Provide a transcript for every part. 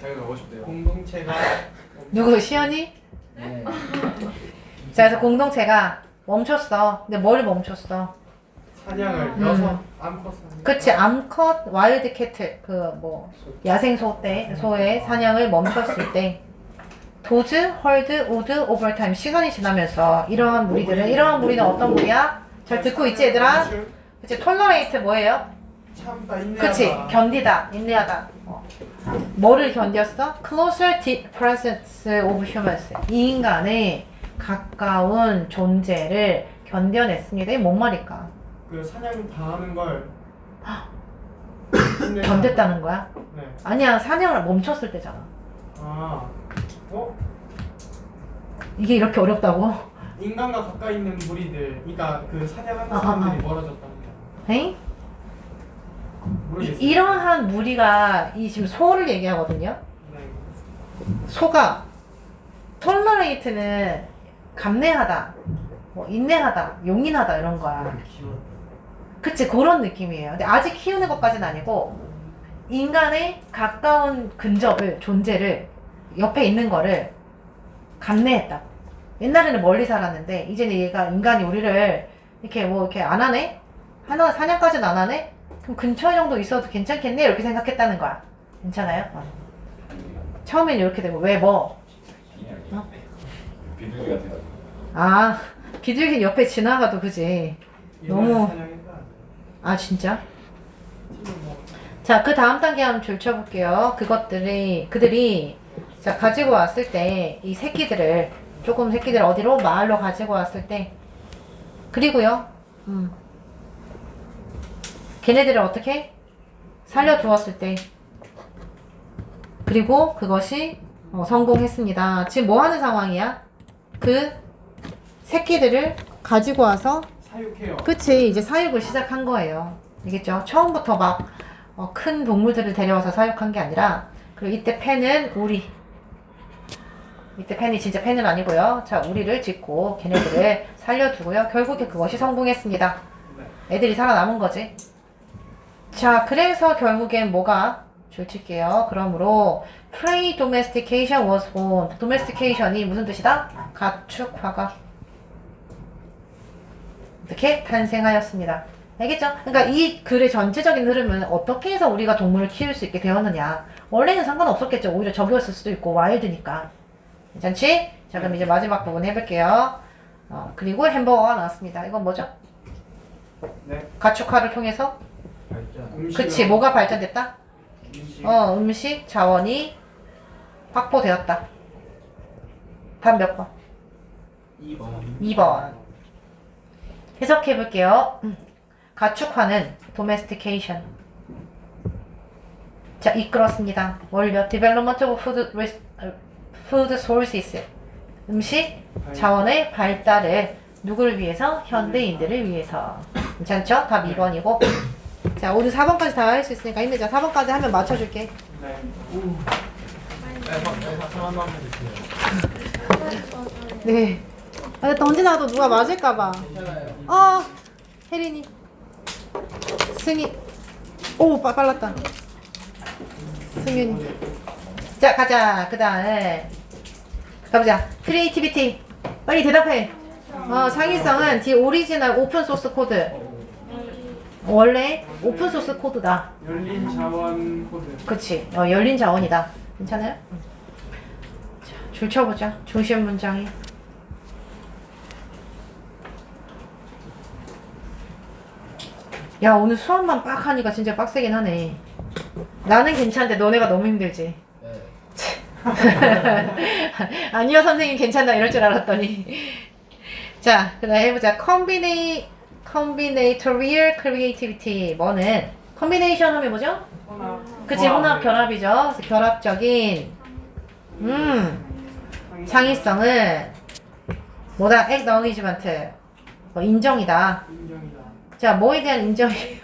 자기가 가고 싶대요. 공동체가 누구 시연이? 네. 자 그래서 공동체가 멈췄어. 근데 뭘 멈췄어? 사냥을 음. 여섯 암컷 사냥. 그치 암컷 와일드 캐트 그 뭐 야생 소때 소의 사냥을 멈췄을 때 도즈, 헐드, 우드, 오버타임 시간이 지나면서 이러한 무리들은 이러한 무리는 어떤 무리야? 잘 듣고 있지 얘들아? 그치 톨러레이트 뭐예요? 참다 인내하다. 그치 견디다 인내하다 어. 뭐를 견뎠어? Closer presence of humans 이 인간의 가까운 존재를 견뎌냈습니다 이게 뭔 말일까? 그 사냥 당하는 걸. 견뎠다는 거야? 네. 아니야 사냥을 멈췄을 때잖아 아. 어? 이게 이렇게 어렵다고? 인간과 가까이 있는 무리들, 그러니까 그 사냥하는 아, 아, 사람들이 아. 멀어졌답니다. 에잉? 이, 모르겠어요. 이러한 무리가 이 지금 소를 얘기하거든요. 네. 소가 톨러레이트는 감내하다 뭐 인내하다 용인하다 이런 거야. 그치 그런 느낌이에요. 근데 아직 키우는 것까지는 아니고 인간의 가까운 근접을 존재를 옆에 있는 거를 감내했다. 옛날에는 멀리 살았는데 이제는 얘가 인간이 우리를 이렇게 뭐 이렇게 안 하네? 하나 사냥까지는 안 하네 그럼 근처 정도 있어도 괜찮겠네 이렇게 생각했다는 거야 괜찮아요? 어. 처음에는 이렇게 되고 왜 뭐? 어? 비둘기. 아 비둘기 옆에 지나가도 그지 너무-. 아 진짜? 자, 그 다음 단계 한번 줄쳐볼게요. 그것들이, 그들이, 자, 가지고 왔을 때, 이 새끼들을, 조금 새끼들 어디로? 마을로 가지고 왔을 때, 그리고요, 음. 걔네들을 어떻게? 살려두었을 때, 그리고 그것이 어, 성공했습니다. 지금 뭐 하는 상황이야? 그 새끼들을 가지고 와서 사육해요. 그치 이제 사육을 시작한 거예요 알겠죠? 처음부터 막 어, 큰 동물들을 데려와서 사육한 게 아니라 그리고 이때 팬은 우리 이때 팬이 진짜 팬은 아니고요 자 우리를 짓고 걔네들을 살려두고요 결국에 그것이 성공했습니다 네. 애들이 살아남은 거지 자 그래서 결국엔 뭐가 줄칠게요 그러므로 prey domestication was born domestication이 무슨 뜻이다? 가축화가 이렇게 탄생하였습니다. 알겠죠? 그러니까 이 글의 전체적인 흐름은 어떻게 해서 우리가 동물을 키울 수 있게 되었느냐. 원래는 상관없었겠죠. 오히려 적이었을 수도 있고 와일드니까. 괜찮지? 자 그럼 이제 마지막 부분 해볼게요. 어, 그리고 햄버거가 나왔습니다. 이건 뭐죠? 네. 가축화를 통해서 그치 뭐가 발전됐다? 음식. 어 음식 자원이 확보되었다. 다음 몇 번? 2번. 2번. 해석해 볼게요. 가축화는 domestication. 자, 이끌었습니다. 뭘요? development of food, res- 어, food sources. 음식 자원의 발달을 누구를 위해서? 현대인들을 위해서. 괜찮죠? 답 2번이고. 자, 오늘 4번까지 다 할 수 있으니까 힘내자. 4번까지 하면 맞춰줄게. 네. 아, 던지나도 누가 맞을까봐. 어, 혜린이. 승희. 오, 빠, 빨랐다. 승윤이. 자, 가자. 그 다음에. 가보자. 크리에이티비티. 빨리 대답해. 어, 창의성은 디 오리지널 오픈 소스 코드. 원래 오픈 소스 코드다. 열린 자원 코드. 그치. 어, 열린 자원이다. 괜찮아요? 자, 줄 쳐보자. 중심 문장이. 야, 오늘 수업만 빡 하니까 진짜 빡세긴 하네. 나는 괜찮은데 너네가 너무 힘들지. 아니요, 선생님 괜찮다 이럴 줄 알았더니. 자, 그 다음 해보자. combina, combinatorial creativity. 뭐는? combination 하면 뭐죠? 혼합. 그치, 혼합 결합이죠. 그래서 결합적인, 음, 창의성은 뭐다? acknowledgement. 뭐 인정이다. 인정이다. 자, 뭐에 대한 인정이에요?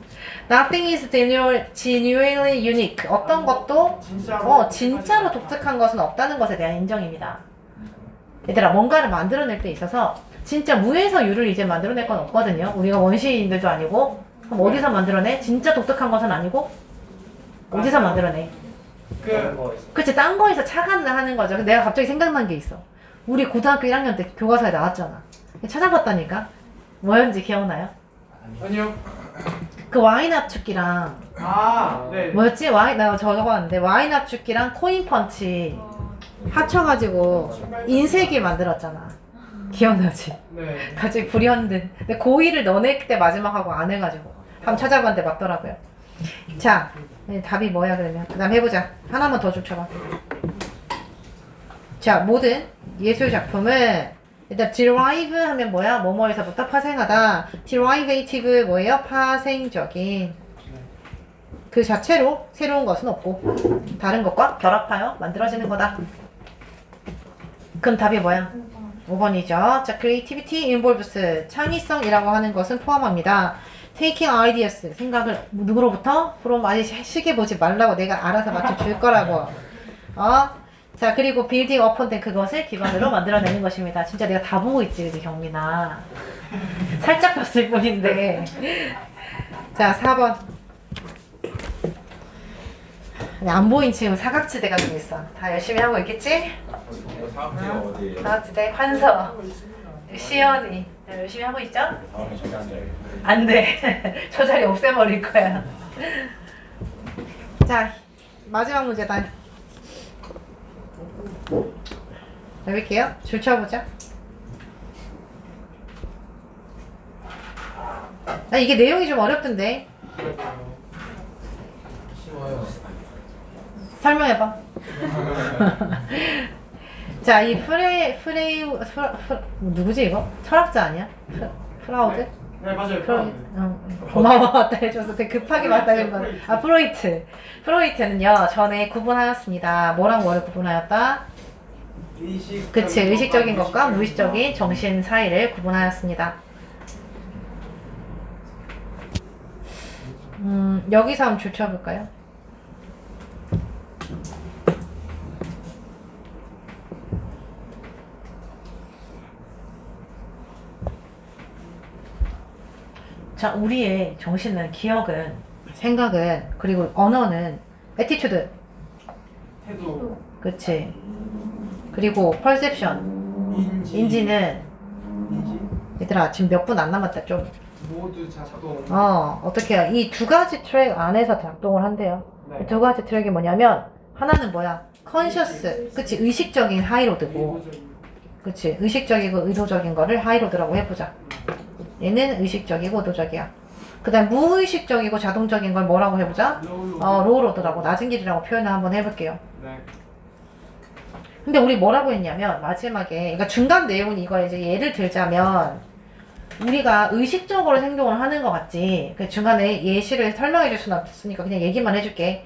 Nothing is genuine- genuinely unique. 어떤 것도 진짜로. 어, 진짜로 독특한 것은 없다는 것에 대한 인정입니다. 얘들아, 뭔가를 만들어낼 때 있어서 진짜 무에서 유를 이제 만들어낼 건 없거든요. 우리가 원시인들도 아니고 그럼 어디서 만들어내? 진짜 독특한 것은 아니고 어디서 만들어내? 그 그치 딴 거에서 착안을 하는 거죠. 근데 내가 갑자기 생각난 게 있어. 우리 고등학교 1학년 때 교과서에 나왔잖아. 찾아봤다니까. 뭐였는지 기억나요? 아니요. 그 와인 압축기랑 아, 네. 뭐였지? 와인 나 적어봤는데 와인 압축기랑 코인 펀치 합쳐가지고 인쇄기 만들었잖아. 기억나지? 네. 갑자기 불현듯. 근데 고2를 너네 때 마지막 하고 안 해가지고 한번 찾아봤는데 맞더라고요. 자, 네, 답이 뭐야 그러면? 그 다음 해보자. 하나만 더 좁혀봐. 자, 모든 예술 작품은 일단 derive 하면 뭐야? 뭐뭐에서부터 파생하다. derivative 뭐예요? 파생적인. 그 자체로 새로운 것은 없고 다른 것과 결합하여 만들어지는 거다. 그럼 답이 뭐야? 5번이죠. 자, creativity involves 창의성이라고 하는 것은 포함합니다. taking ideas 생각을 누구로부터? from 아니 시계 보지 말라고 내가 알아서 맞춰 줄 거라고. 어? 자, 그리고 building upon 된 그것을 기반으로 만들어내는 것입니다. 진짜 내가 다 보고 있지, 그지 경민아. 살짝 봤을 뿐인데. 자, 4번. 안 보인 지금 사각지대가 좀 있어. 다 열심히 하고 있겠지? 사각지대 환서. 시연이 네, 열심히 하고 있죠? 안 돼. 저 자리 없애버릴 거야. 자, 마지막 문제다. 해볼게요. 줄 쳐보자. 아, 이게 내용이 좀 어렵던데. 쉬워요. 설명해봐. 자, 이 프레, 프레이, 프라, 누구지 이거? 철학자 아니야? 프, 프라우드? 네, 맞아요. 프로이, 어, 고마워 왔다 해줘서 되게 급하게 왔다 해준 거아 프로이트 프로이트는요 전에 구분하였습니다 뭐랑 뭐를 구분하였다 의식. 그치 의식적인 것과 무의식적인 정신 사이를 구분하였습니다 음 여기서 한번 줄쳐볼까요 자 우리의 정신은 기억은 생각은 그리고 언어는 에티튜드 태도. 그치 그리고 perception 인지. 인지는 인지. 얘들아 지금 몇 분 안 남았다 좀 모두 작동. 어, 어떻게 해요? 이 두 가지 트랙 안에서 작동을 한대요. 네. 이두 가지 트랙이 뭐냐면 하나는 뭐야? 컨셔스, 그치? 의식적인 하이로드고, 의도적인. 그치? 의식적이고 의도적인 거를 하이로드라고 해보자. 얘는 의식적이고 의도적이야. 그 다음 무의식적이고 자동적인 걸 뭐라고 해보자? 어, 로우로드라고 낮은 길이라고 표현을 한번 해볼게요. 네. 근데 우리 뭐라고 했냐면 마지막에 그러니까 중간 내용은 이거 이제 예를 들자면 우리가 의식적으로 행동을 하는 것 같지 그 중간에 예시를 설명해 줄 수는 없으니까 그냥 얘기만 해줄게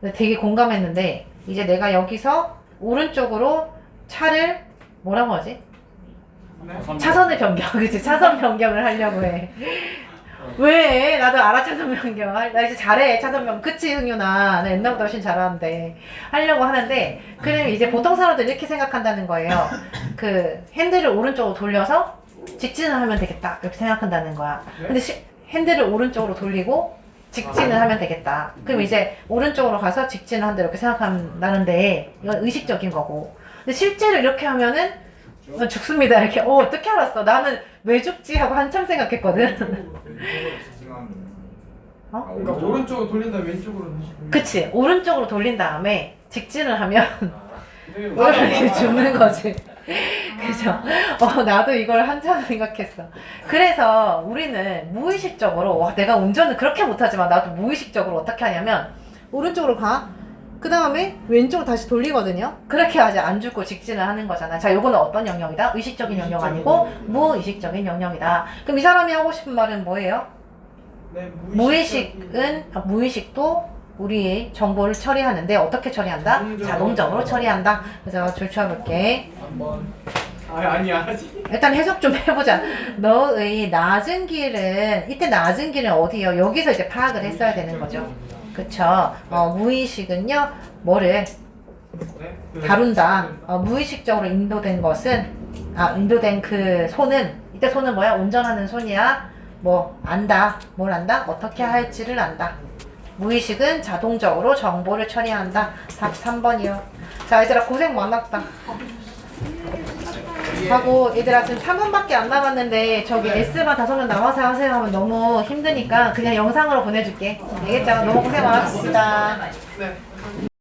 근데 되게 공감했는데 이제 내가 여기서 오른쪽으로 차를 뭐라고 하지? 네. 차선을 변경 그치? 차선 변경을 하려고 해. 왜? 나도 알아 차선 변경. 나 이제 잘해 차선 변경 그치 흥윤아 나 옛날보다 훨씬 잘하는데. 하려고 하는데 그럼 이제 보통 사람들 이렇게 생각한다는 거예요. 그 핸들을 오른쪽으로 돌려서 직진을 하면 되겠다. 이렇게 생각한다는 거야. 근데 시- 핸들을 오른쪽으로 돌리고 직진을 하면 되겠다. 그럼 이제 오른쪽으로 가서 직진을 한다 이렇게 생각한다는데 이건 의식적인 거고. 근데 실제로 이렇게 하면은 어, 죽습니다. 이렇게 어 어떻게 알았어. 나는 왜 죽지? 하고 한참 생각했거든. 어? 그러니까 오른쪽으로 돌린다 왼쪽으로 다시 돌린다. 그치. 오른쪽으로 돌린 다음에 직진을 하면 네, 이렇게 죽는 거지. 그죠? 어 나도 이걸 한참 생각했어. 그래서 우리는 무의식적으로 와 내가 운전을 그렇게 못하지만 나도 무의식적으로 어떻게 하냐면 오른쪽으로 가 그 다음에 왼쪽으로 다시 돌리거든요 그렇게 하지 안 죽고 직진을 하는 거잖아 자 요거는 어떤 영역이다 의식적인 영역 아니고 무의식적인 영역이다 그럼 이 사람이 하고 싶은 말은 뭐예요 네, 무의식은 아, 무의식도 우리의 정보를 처리하는데 어떻게 처리한다? 자동적으로. 자동적으로 처리한다. 그래서 줄 쳐볼게. 한번. 아 아니 아직. 일단 해석 좀 해보자. 너의 낮은 길은 이때 낮은 길은 어디요? 여기서 이제 파악을 했어야 되는 거죠. 그쵸? 어, 무의식은요 뭐를 네. 그- 다룬다. 어, 무의식적으로 인도된 것은 아 인도된 그 손은 이때 손은 뭐야? 운전하는 손이야. 뭐 안다. 뭘 안다? 어떻게 할지를 안다. 무의식은 자동적으로 정보를 처리한다. 답 3번이요. 자, 얘들아 고생 많았다. 하고 얘들아 지금 3분밖에 안 남았는데 저기 S만 다섯 명 남아서 하세요 하면 너무 힘드니까 그냥 영상으로 보내줄게. 알겠죠? 너무 고생 많았습니다. 네